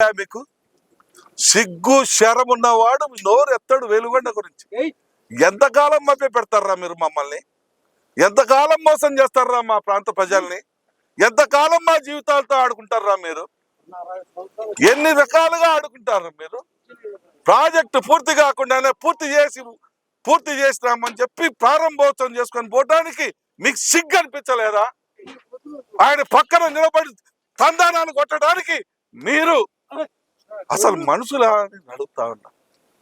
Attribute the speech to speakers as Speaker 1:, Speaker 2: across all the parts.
Speaker 1: మీకు? సిగ్గు శరం ఉన్నవాడు నోరు ఎత్తాడు వెలుగొండ గురించి. ఎంతకాలం మభ్య పెడతారా మీరు మమ్మల్ని? ఎంతకాలం మోసం చేస్తారా మా ప్రాంత ప్రజల్ని? ఎంతకాలం మా జీవితాలతో ఆడుకుంటారా మీరు? ఎన్ని రకాలుగా ఆడుకుంటారు మీరు? ప్రాజెక్టు పూర్తి కాకుండానే పూర్తి చేసి పూర్తి చేసినామని చెప్పి ప్రారంభోత్సవం చేసుకొని పోవడానికి మీకు సిగ్గు అనిపించలేదా? ఆయన పక్కన నిలబడి తందానాన్ని కొట్టడానికి మీరు అసలు మనుషులా అని అడుగుతా ఉన్నా.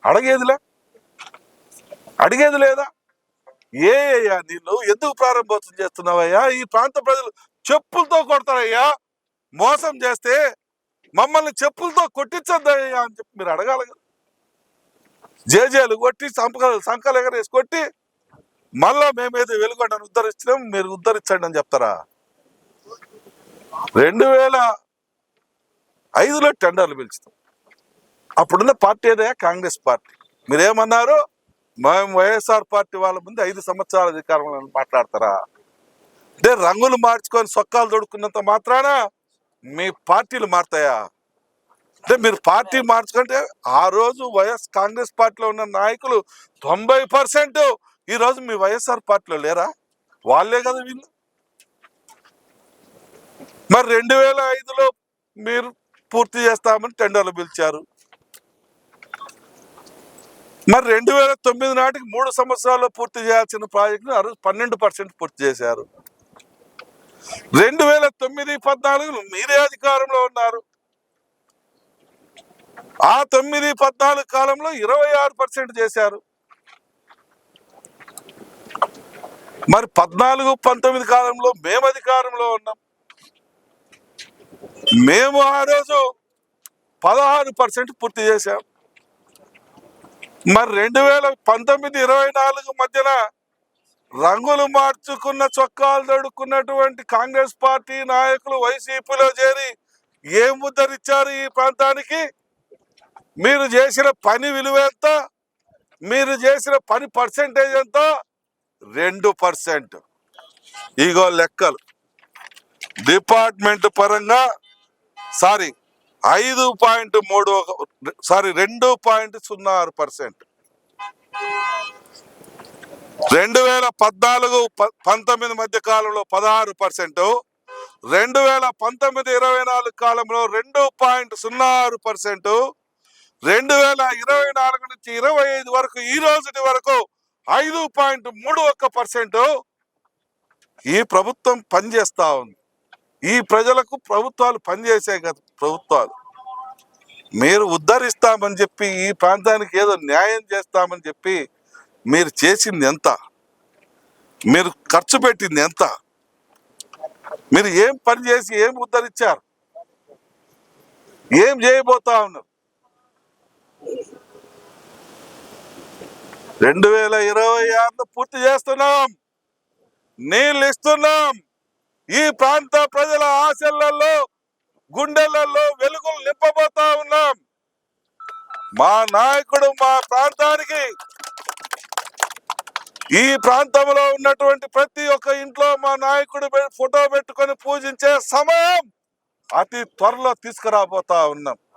Speaker 1: అడగేదిలే? అడిగేది లేదా? ఏ అయ్యా నీళ్ళు ఎందుకు ప్రారంభోత్సవం చేస్తున్నావయ్యా? ఈ ప్రాంత ప్రజలు చెప్పులతో కొడతారయ్యా. మోసం చేస్తే మమ్మల్ని చెప్పులతో కొట్టించద్దయ్యా అని చెప్పి మీరు అడగాలి కదా. జేజేలు కొట్టి సంపక సంకలు ఎగరేసి కొట్టి మళ్ళా మేమేదో వెలుగొండను ఉద్ధరించినాం మీరు ఉద్ధరించండి అని చెప్తారా? రెండు వేల ఐదులో టెండర్లు పిలుస్తాం అప్పుడున్న పార్టీ ఏదయ్యా? కాంగ్రెస్ పార్టీ. మీరేమన్నారు? మేము వైఎస్ఆర్ పార్టీ వాళ్ళ ముందు ఐదు సంవత్సరాల అధికారంలో మాట్లాడతారా? అంటే రంగులు మార్చుకొని సొక్కాలు తొడుక్కున్నంత మాత్రాన మీ పార్టీలు మారుతాయా? అంటే మీరు పార్టీ మార్చుకుంటే ఆ రోజు వైఎస్ కాంగ్రెస్ పార్టీలో ఉన్న నాయకులు తొంభై పర్సెంట్ ఈరోజు మీ వైఎస్ఆర్ పార్టీలో లేరా? వాళ్ళే కదా వీళ్ళు. మరి రెండు వేల ఐదులో మీరు పూర్తి చేస్తామని టెండర్లు పిలిచారు. మరి రెండు వేల తొమ్మిది నాటికి మూడు సంవత్సరాల్లో పూర్తి చేయాల్సిన ప్రాజెక్టును ఆ రోజు పన్నెండు పర్సెంట్ పూర్తి చేశారు. రెండు వేల తొమ్మిది పద్నాలుగు మీరే అధికారంలో ఉన్నారు. ఆ తొమ్మిది పద్నాలుగు కాలంలో ఇరవై ఆరు పర్సెంట్ చేశారు. మరి పద్నాలుగు పంతొమ్మిది కాలంలో మేము అధికారంలో ఉన్నాం. మేము ఆ రోజు పదహారు పర్సెంట్ పూర్తి చేశాం. మరి రెండు వేల పంతొమ్మిది ఇరవై నాలుగు మధ్యన రంగులు మార్చుకున్న చొక్కాలు తడుక్కున్నటువంటి కాంగ్రెస్ పార్టీ నాయకులు వైసీపీలో చేరి ఏం ముద్దరిచ్చారు ఈ ప్రాంతానికి? మీరు చేసిన పని విలువ ఎంత? మీరు చేసిన పని పర్సెంటేజ్ ఎంత? రెండు పర్సెంట్. ఇగో లెక్కలు. డిపార్ట్మెంట్ పరంగా సారీ ఐదు పాయింట్ మూడు సారీ రెండు పాయింట్ సున్నా ఆరు పర్సెంట్. రెండు వేల పద్నాలుగు ప- పంతొమ్మిది మధ్య కాలంలో పదహారు పర్సెంట్. రెండు వేల పంతొమ్మిది ఇరవై నాలుగు కాలంలో రెండు పాయింట్ సున్నా ఆరు పర్సెంట్. రెండు వేల ఇరవై నాలుగు నుంచి ఇరవై ఐదు వరకు ఈ రోజుటి వరకు ఐదు పాయింట్ మూడు ఒక్క పర్సెంట్. ఈ ప్రభుత్వం పనిచేస్తా ఉంది. ఈ ప్రజలకు ప్రభుత్వాలు పనిచేసే కదా. ప్రభుత్వాలు. మీరు ఉద్ధరిస్తామని చెప్పి ఈ ప్రాంతానికి ఏదో న్యాయం చేస్తామని చెప్పి మీరు చేసింది ఎంత? మీరు ఖర్చు పెట్టింది ఎంత? మీరు ఏం పని చేసి ఏం ఉద్ధరించారు? ఏం చేయబోతా ఉన్నారు? రెండు వేల ఇరవై ఆరులో పూర్తి చేస్తున్నాం. నీళ్ళు ఇస్తున్నాం. ఈ ప్రాంత ప్రజల ఆశలలో గుండెలలో వెలుగులు నింపబోతా ఉన్నాం. మా నాయకుడు మా ప్రాంతానికి ఈ ప్రాంతంలో ఉన్నటువంటి ప్రతి ఒక్క ఇంట్లో మా నాయకుడు ఫోటో పెట్టుకొని పూజించే సమయం అతి త్వరలో తీసుకురాబోతా ఉన్నాం.